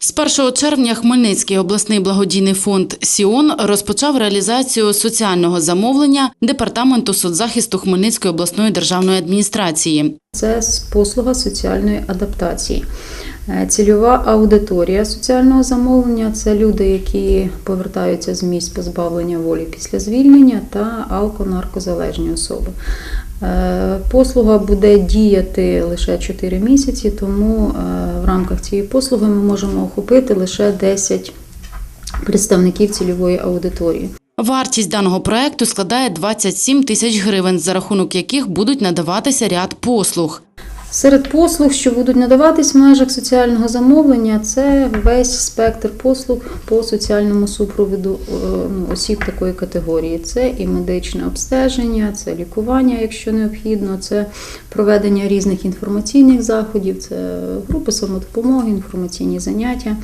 З 1 червня Хмельницький обласний благодійний фонд Сіон розпочав реалізацію соціального замовлення департаменту соцзахисту Хмельницької обласної державної адміністрації. Це послуга соціальної адаптації. Е, Цільова аудиторія соціального замовлення це люди, які повертаються з місць позбавлення волі після звільнення та алко-наркозалежні особи. Е, Послуга буде діяти лише 4 місяці, тому е, в рамках цієї послуги ми можемо охопити лише 10 представників цільової аудиторії. Вартість даного проекту складає 27 тисяч гривень, за рахунок яких будуть надаватися ряд послуг. Серед послуг, що будуть надаватись в межах соціального замовлення, це весь спектр послуг по соціальному супроводу е, ну, осіб такої категорії. Це і медичне обстеження, це лікування, якщо необхідно, це проведення різних інформаційних заходів, це групи самодопомоги, інформаційні заняття,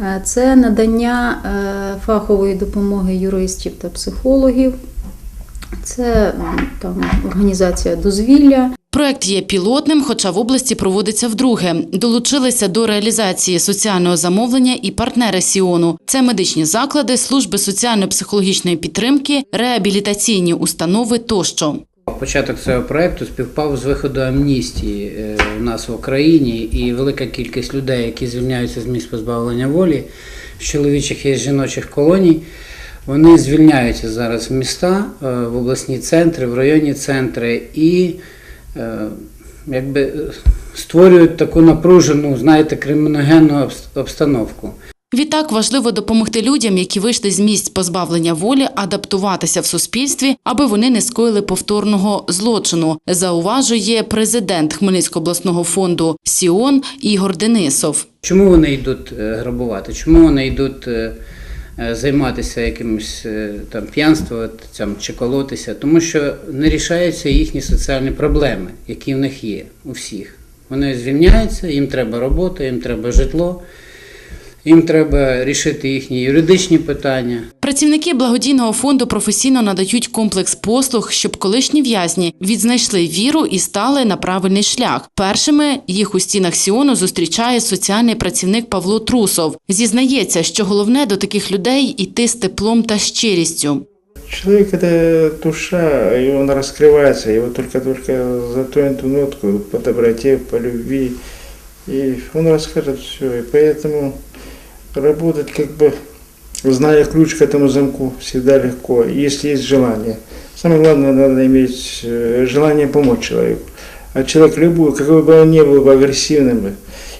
Е, це надання е, фахової допомоги юристів та психологів, це там організація дозвілля. Проект є пілотним, хоча в області проводиться вдруге. Долучилися до реалізації соціального замовлення і партнери Сіону. Це медичні заклади, служби соціально-психологічної підтримки, реабілітаційні установи тощо. Початок цього проекту співпав з виходу амністії е, у нас в Україні, і велика кількість людей, які звільняються з місць позбавлення волі, з чоловічих і жіночих колоній, вони звільняються зараз в міста, е, в обласні центри, в районні центри і якби е, створюють таку напружену, знаєте, криміногенну обс- обстановку. Відтак важливо допомогти людям, які вийшли з місць позбавлення волі, адаптуватися в суспільстві, аби вони не скоїли повторного злочину. Зауважує президент Хмельницького обласного фонду Сіон Ігор Денисов. Чому вони йдуть е, грабувати? Чому вони йдуть е, е, займатися якимось е, там п'янством чи колотися? Тому що не рішаються їхні соціальні проблеми, які в них є у всіх. Вони звільняються, їм треба робота, їм треба житло, їм треба рішити їхні юридичні питання. Працівники благодійного фонду професійно надають комплекс послуг, щоб колишні в'язні відзнайшли віру і стали на правильний шлях. Першими їх у стінах Сіону зустрічає соціальний працівник Павло Трусов. Зізнається, що головне до таких людей іти з теплом та щирістю. Человек – это душа, и он раскрывается, его только-только затронет ту нотку по доброте, по любви, и он расскажет все. И поэтому работать как бы, зная ключ к этому замку, всегда легко, если есть желание. Самое главное, надо иметь э, желание помочь человеку. А человек любой, какой бы он ни был бы агрессивным, бы,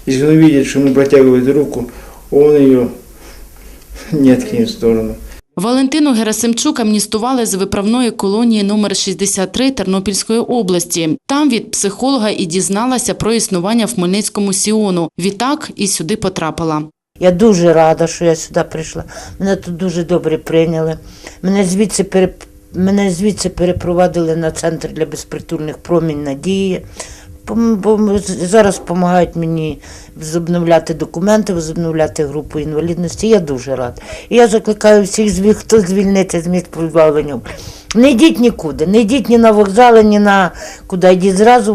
если он увидит, что ему протягивает руку, он ее не откинет в сторону. Валентину Герасимчук амністували з виправної колонії номер 63 Тернопільської області. Там від психолога і дізналася про існування в Хмельницькому Сіону. Відтак і сюди потрапила. Я дуже рада, що я сюди прийшла. Мене тут дуже добре прийняли. Мене звідси пере... мене звідси перепровадили на центр для безпритульних промінь надії. Зараз допомагають мені возобновляти документи, возобновляти групу інвалідності. Я дуже рада. І я закликаю всіх, зві- хто звільниться з місць позбавлення. Не йдіть нікуди, не йдіть ні на вокзали, ні на куди. Йдіть зразу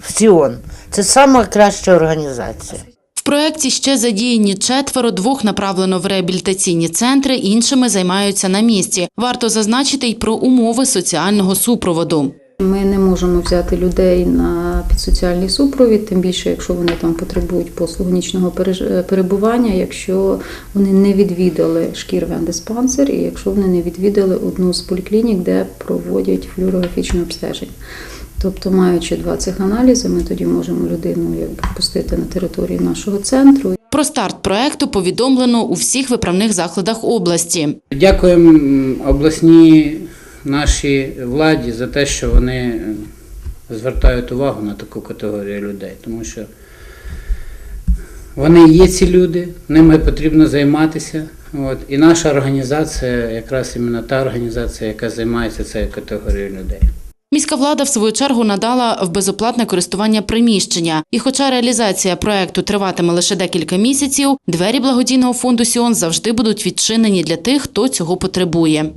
в Сіон. Це найкраща організація. Проєкті ще задіяні четверо, двох направлено в реабілітаційні центри, іншими займаються на місці. Варто зазначити й про умови соціального супроводу. Ми не можемо взяти людей на підсоціальний супровід, тим більше, якщо вони там потребують послуг нічного перебування, якщо вони не відвідали шкірвендиспансер і якщо вони не відвідали одну з поліклінік, де проводять флюорографічне обстеження. Тобто, маючи два цих аналізи, ми тоді можемо людину якби пустити на територію нашого центру. Про старт проекту повідомлено у всіх виправних закладах області. Дякуємо обласній нашій владі за те, що вони звертають увагу на таку категорію людей, тому що вони є ці люди, ними потрібно займатися. От. І наша організація, якраз іменно та організація, яка займається цією категорією людей. Міська влада, в свою чергу, надала в безоплатне користування приміщення. І хоча реалізація проекту триватиме лише декілька місяців, двері благодійного фонду Сіон завжди будуть відчинені для тих, хто цього потребує.